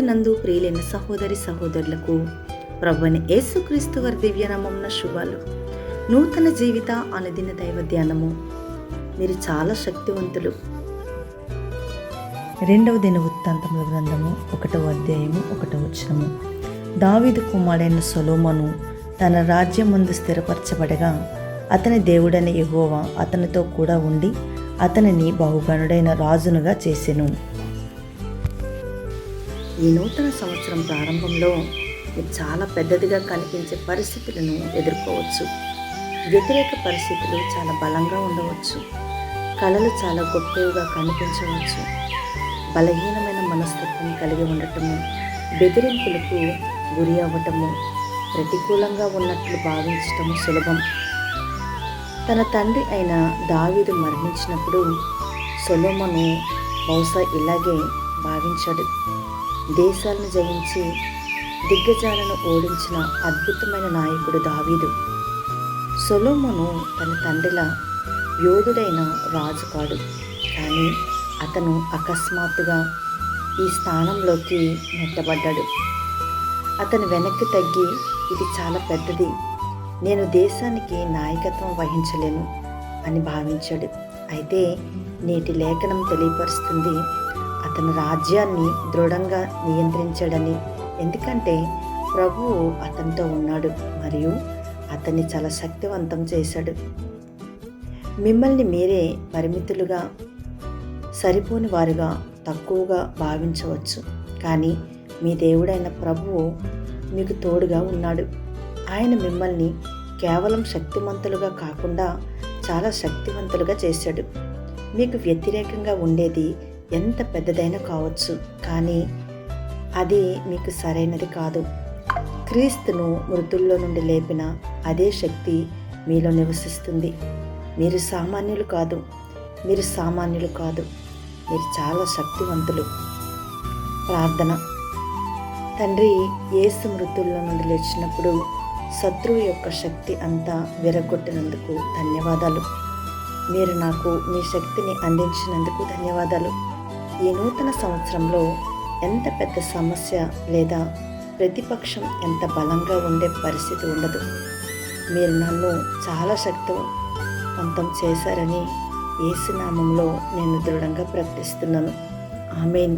నందు ప్రియులైన సహోదరి సహోదరులకు ప్రభుని యేసుక్రీస్తు వారి దివ్యనామమున శుభాలు. నూతన జీవిత అనుదిన దైవ ధ్యానము మీరు చాలా శక్తివంతులు. రెండవ దిన వృత్తాంతముల గ్రంథము ఒకటవ అధ్యాయము ఒకటవ వచనము. దావీదు కుమారుడైన సొలోమను తన రాజ్యం ముందు స్థిరపరచబడగా అతని దేవుడైన యెహోవా అతనితో కూడా ఉండి అతనిని బహుగనుడైన రాజునుగా చేసెను. ఈ నూతన సంవత్సరం ప్రారంభంలో మీరు చాలా పెద్దదిగా కనిపించే పరిస్థితులను ఎదుర్కోవచ్చు. వ్యతిరేక పరిస్థితులు చాలా బలంగా ఉండవచ్చు. కళలు చాలా గొప్పవిగా కనిపించవచ్చు. బలహీనమైన మనస్తత్వం కలిగి ఉండటము బెదిరింపులకు గురి అవ్వటము ప్రతికూలంగా ఉన్నట్లు భావించటము సులభం. తన తండ్రి అయిన దావీదు మరణించినప్పుడు సొలోమను బహుశా ఇలాగే భావించాడు. దేశాలను జయించి దిగ్గజాలను ఓడించిన అద్భుతమైన నాయకుడు దావీదు. సొలోమును తన తండ్రిల యోధుడైన రాజు కాడు కానీ అతను అకస్మాత్తుగా ఈ స్థానంలోకి నెట్టబడ్డాడు. అతను వెనక్కి తగ్గి ఇది చాలా పెద్దది. నేను దేశానికి నాయకత్వం వహించలేను అని భావించాడు. అయితే నేటి లేఖనం తెలియపరుస్తుంది అతను రాజ్యాన్ని దృఢంగా నియంత్రించాడని. ఎందుకంటే ప్రభువు అతనితో ఉన్నాడు మరియు అతన్ని చాలా శక్తివంతం చేశాడు. మిమ్మల్ని మీరే పరిమితులుగా సరిపోని వారుగా తక్కువగా భావించవచ్చు. కానీ మీ దేవుడైన ప్రభువు మీకు తోడుగా ఉన్నాడు. ఆయన మిమ్మల్ని కేవలం శక్తివంతులుగా కాకుండా చాలా శక్తివంతులుగా చేశాడు. మీకు వ్యతిరేకంగా ఉండేది ఎంత పెద్దదైనా కావచ్చు కానీ అది మీకు సరైనది కాదు. క్రీస్తును మృతుల్లో నుండి లేపిన అదే శక్తి మీలో నివసిస్తుంది. మీరు సామాన్యులు కాదు మీరు సామాన్యులు కాదు మీరు చాలా శక్తివంతులు. ప్రార్థన. తండ్రి ఏసు మృతుల్లో నుండి లేచినప్పుడు శత్రువు యొక్క శక్తి అంతా విరగొట్టినందుకు ధన్యవాదాలు. మీరు నాకు మీ శక్తిని అందించినందుకు ధన్యవాదాలు. ఈ నూతన సంవత్సరంలో ఎంత పెద్ద సమస్య లేదా ప్రతిపక్షం ఎంత బలంగా ఉండే పరిస్థితి ఉండదు. మీరు నన్ను చాలా శక్తివంతం చేశారని ఏసునామంలో నేను దృఢంగా ప్రకటిస్తున్నాను ఆమెన్.